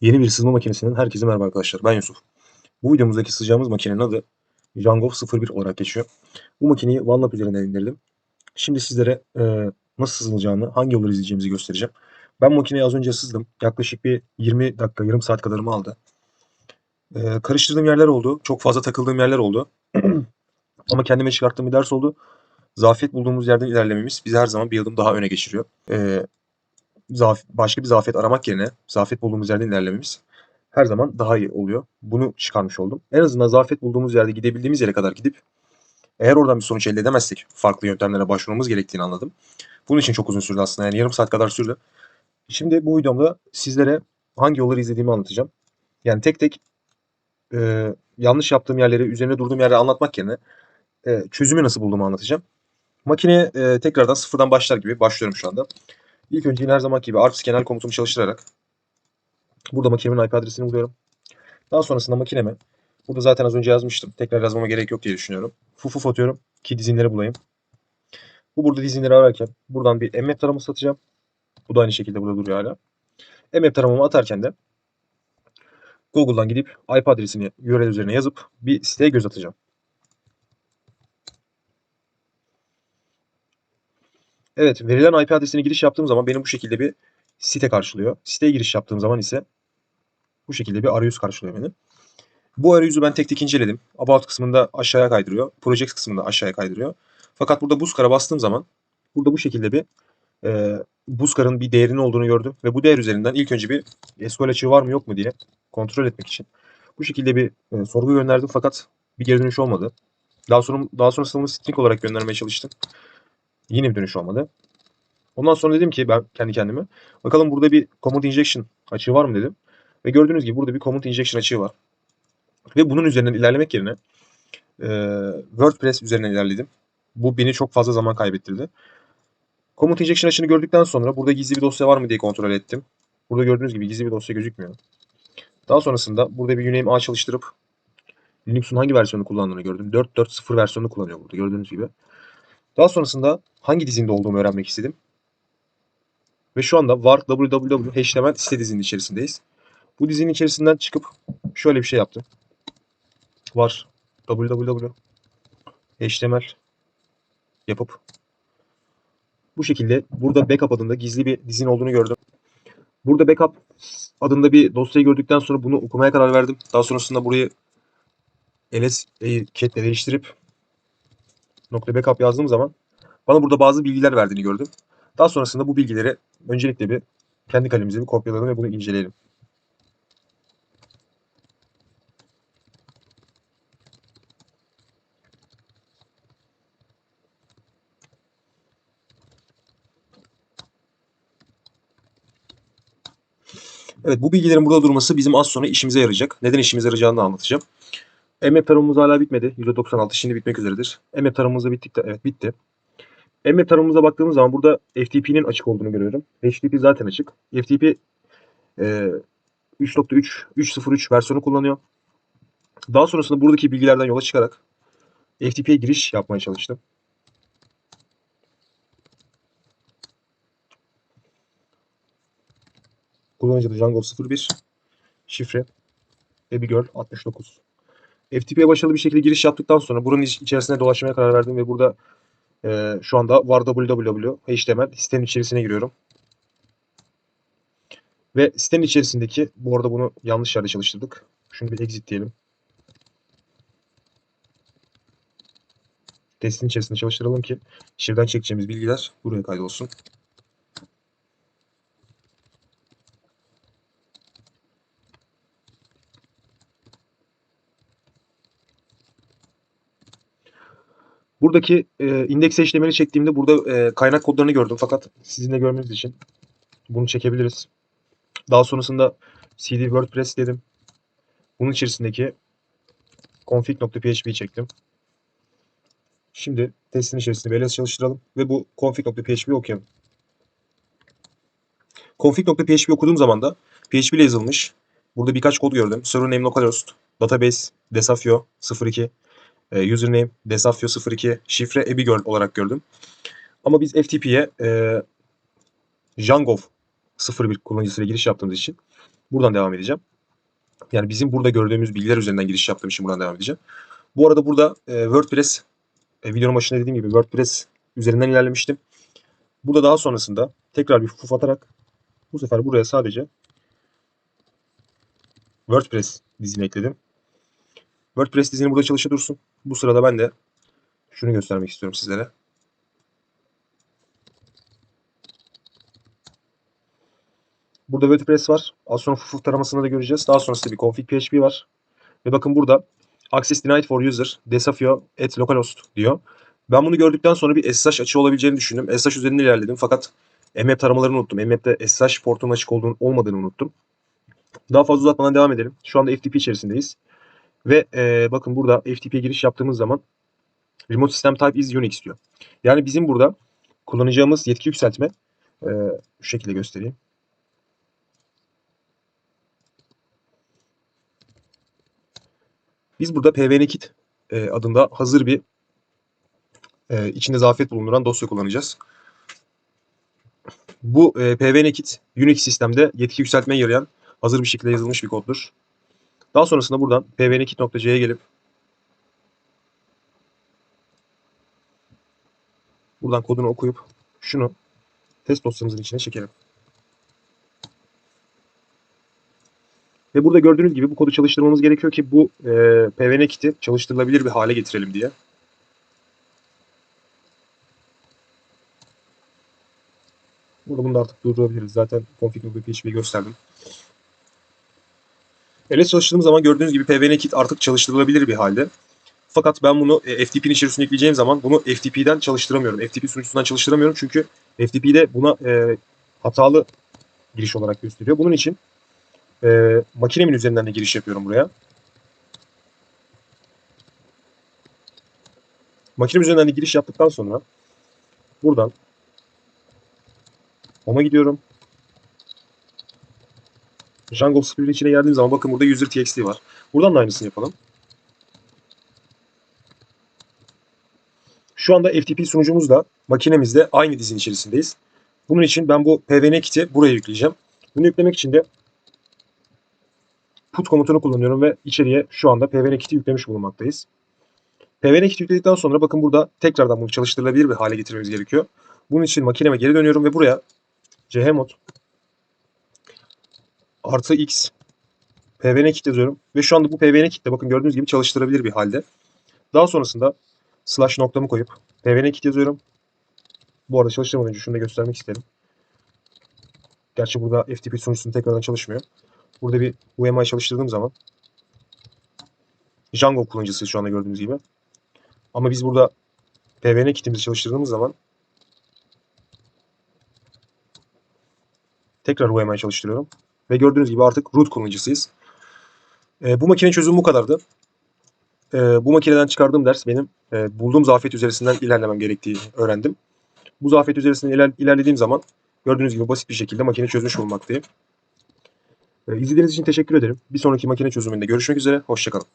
Yeni bir sızma makinesinden herkese merhaba arkadaşlar. Ben Yusuf. Bu videomuzdaki sızacağımız makinenin adı Jangov 01 olarak geçiyor. Bu makineyi OneLab üzerinden indirdim. Şimdi sizlere e, nasıl sızılacağını, hangi yolları izleyeceğimizi göstereceğim. Ben makineyi az önce sızdım. Yaklaşık bir 20 dakika, yarım saat kadarımı aldı. E, karıştırdığım yerler oldu. Çok fazla takıldığım yerler oldu. Ama kendime çıkarttığım bir ders oldu. Zafiyet bulduğumuz yerden ilerlememiz bizi her zaman bir adım daha öne geçiriyor. E, zaf- başka bir zafiyet aramak yerine zafiyet bulduğumuz yerden ilerlememiz her zaman daha iyi oluyor. Bunu çıkarmış oldum. En azından zafiyet bulduğumuz yerde gidebildiğimiz yere kadar gidip eğer oradan bir sonuç elde edemezsek farklı yöntemlere başvurmamız gerektiğini anladım. Bunun için çok uzun sürdü aslında. Yani yarım saat kadar sürdü. Şimdi bu videomda sizlere hangi yolları izlediğimi anlatacağım. Yani tek tek e, yanlış yaptığım yerleri, üzerine durduğum yerleri anlatmak yerine e, çözümü nasıl bulduğumu anlatacağım. Makineye e, tekrardan sıfırdan başlar gibi başlıyorum şu anda. İlk önce yine her zaman gibi arps genel komutumu çalıştırarak burada makinemin IP adresini buluyorum. Daha sonrasında makineme burada zaten az önce yazmıştım. Tekrar yazmama gerek yok diye düşünüyorum. Fufuf atıyorum ki dizinleri bulayım. Bu burada dizinleri ararken buradan bir mmap taraması atacağım. Bu da aynı şekilde burada duruyor hala. mmap taramamı atarken de Google'dan gidip IP adresini URL üzerine yazıp bir siteye göz atacağım. Evet, verilen IP adresine giriş yaptığım zaman benim bu şekilde bir site karşılıyor. Siteye giriş yaptığım zaman ise bu şekilde bir arayüz karşılıyor beni. Bu arayüzü ben tek tek inceledim. About kısmında aşağıya kaydırıyor. Projects kısmında aşağıya kaydırıyor. Fakat burada Buzkar'a bastığım zaman burada bu şekilde bir e, Buzkar'ın bir değerinin olduğunu gördüm. Ve bu değer üzerinden ilk önce bir SQL açığı var mı yok mu diye kontrol etmek için bu şekilde bir e, sorgu gönderdim fakat bir geri dönüş olmadı. Daha sonra daha sonrasında bunu string olarak göndermeye çalıştım. Yine bir dönüş olmadı. Ondan sonra dedim ki ben kendi kendime bakalım burada bir command injection açığı var mı dedim. Ve gördüğünüz gibi burada bir command injection açığı var. Ve bunun üzerinden ilerlemek yerine e, WordPress üzerinden ilerledim. Bu beni çok fazla zaman kaybettirdi. Command injection açığını gördükten sonra burada gizli bir dosya var mı diye kontrol ettim. Burada gördüğünüz gibi gizli bir dosya gözükmüyor. Daha sonrasında burada bir uname ağ çalıştırıp Linux'un hangi versiyonu kullandığını gördüm. 4.4.0 versiyonunu kullanıyor burada gördüğünüz gibi. Daha sonrasında hangi dizinde olduğumu öğrenmek istedim. Ve şu anda var www HTML site dizinin içerisindeyiz. Bu dizinin içerisinden çıkıp şöyle bir şey yaptım. Var www HTML yapıp bu şekilde burada backup adında gizli bir dizin olduğunu gördüm. Burada backup adında bir dosyayı gördükten sonra bunu okumaya karar verdim. Daha sonrasında burayı ls catle değiştirip backup yazdığım zaman bana burada bazı bilgiler verdiğini gördüm. Daha sonrasında bu bilgileri öncelikle bir kendi kalemize bir kopyaladım ve bunu inceleyelim. Evet bu bilgilerin burada durması bizim az sonra işimize yarayacak. Neden işimize yarayacağını anlatacağım. Mmap taramamız hala bitmedi. %96 şimdi bitmek üzeredir. Mmap taramamız da bittik de evet bitti. Mmap taramamıza baktığımız zaman burada FTP'nin açık olduğunu görüyorum. HTTP zaten açık. FTP e, 3.3 3.03 versiyonu kullanıyor. Daha sonrasında buradaki bilgilerden yola çıkarak FTP'ye giriş yapmaya çalıştım. Kullanıcı Django 01 şifre Babygirl 69 FTP'ye başarılı bir şekilde giriş yaptıktan sonra buranın iç- içerisine dolaşmaya karar verdim ve burada e, şu anda var www HTML sitenin içerisine giriyorum. Ve sitenin içerisindeki bu arada bunu yanlış yerde çalıştırdık. Şunu bir exit diyelim. Testin içerisinde çalıştıralım ki şifreden çekeceğimiz bilgiler buraya kaydolsun. Buradaki e, indeks işlemini çektiğimde burada e, kaynak kodlarını gördüm. Fakat sizin de görmeniz için bunu çekebiliriz. Daha sonrasında cd WordPress dedim. Bunun içerisindeki config.php'yi çektim. Şimdi testin içerisinde bir ls çalıştıralım ve bu config.php'yi okuyalım. Config.php okuduğum zaman da PHP ile yazılmış. Burada birkaç kod gördüm. Server name localhost, database, desafio 02, e, username desafio 02, şifre abigirl olarak gördüm. Ama biz FTP'ye e, Jangov 01 kullanıcısıyla giriş yaptığımız için Buradan devam edeceğim. Yani bizim burada gördüğümüz bilgiler üzerinden giriş yaptığım için buradan devam edeceğim. Bu arada burada e, WordPress e, videonun başında dediğim gibi WordPress üzerinden ilerlemiştim. Burada daha sonrasında tekrar bir fuf atarak bu sefer buraya sadece WordPress dizini ekledim. WordPress dizini burada çalışa dursun. Bu sırada ben de şunu göstermek istiyorum sizlere. Burada WordPress var. Az sonra fuf taramasını da göreceğiz. Daha sonrasında bir config PHP var. Ve bakın burada access denied for user desafio at localhost diyor. Ben bunu gördükten sonra bir SSH açığı olabileceğini düşündüm. SSH üzerinden ilerledim fakat mmap taramalarını unuttum. Mmap'te SSH portunun açık olduğunu, olmadığını unuttum. Daha fazla uzatmadan devam edelim. Şu anda FTP içerisindeyiz. Ve e, bakın burada FTP'ye giriş yaptığımız zaman Remote System Type is Unix diyor. Yani bizim burada kullanacağımız yetki yükseltme e, şu şekilde göstereyim. Biz burada pvnkit e, adında hazır bir e, içinde zafiyet bulunduran dosya kullanacağız. Bu e, pvnkit Unix sistemde yetki yükseltmeye yarayan hazır bir şekilde yazılmış bir koddur. Daha sonrasında buradan pvnkit.c'ye gelip buradan kodunu okuyup şunu test dosyamızın içine çekelim. Ve burada gördüğünüz gibi bu kodu çalıştırmamız gerekiyor ki bu e, pvnkit'i çalıştırılabilir bir hale getirelim diye. Burada bunu da artık durdurabiliriz. Zaten config.php'yi gösterdim. Elle çalıştırdığım zaman gördüğünüz gibi pvnkit artık çalıştırılabilir bir halde. Fakat ben bunu e, FTP'nin içerisine yükleyeceğim zaman bunu FTP'den çalıştıramıyorum. FTP sunucusundan çalıştıramıyorum çünkü FTP'de buna e, hatalı giriş olarak gösteriyor. Bunun için e, makinemin üzerinden de giriş yapıyorum buraya. Makinem üzerinden de giriş yaptıktan sonra buradan Home'a gidiyorum. Jungle Script'in içine geldiğim zaman bakın burada user.txt var. Buradan da aynısını yapalım. Şu anda FTP sunucumuzla makinemizde aynı dizin içerisindeyiz. Bunun için ben bu pvn kit'i buraya yükleyeceğim. Bunu yüklemek için de put komutunu kullanıyorum ve içeriye şu anda pvn kit'i yüklemiş bulunmaktayız. pvn kit'i yükledikten sonra bakın burada tekrardan bunu çalıştırılabilir bir hale getirmemiz gerekiyor. Bunun için makineme geri dönüyorum ve buraya chmod artı x pvn kit yazıyorum. Ve şu anda bu pvn kitle bakın gördüğünüz gibi çalıştırabilir bir halde. Daha sonrasında slash noktamı koyup pvn kit yazıyorum. Bu arada çalıştırmadan önce şunu da göstermek isterim. Gerçi burada FTP sunucusunu tekrardan çalışmıyor. Burada bir UMI çalıştırdığım zaman Django kullanıcısıyız şu anda gördüğünüz gibi. Ama biz burada pvn kitimizi çalıştırdığımız zaman tekrar UMI çalıştırıyorum. Ve gördüğünüz gibi artık root kullanıcısıyız. E, bu makine çözümü bu kadardı. E, bu makineden çıkardığım ders benim e, bulduğum zafiyet üzerisinden ilerlemem gerektiği öğrendim. Bu zafiyet üzerisinden iler, ilerlediğim zaman gördüğünüz gibi basit bir şekilde makine çözmüş bulunmaktayım. E, izlediğiniz için teşekkür ederim. Bir sonraki makine çözümünde görüşmek üzere. Hoşçakalın.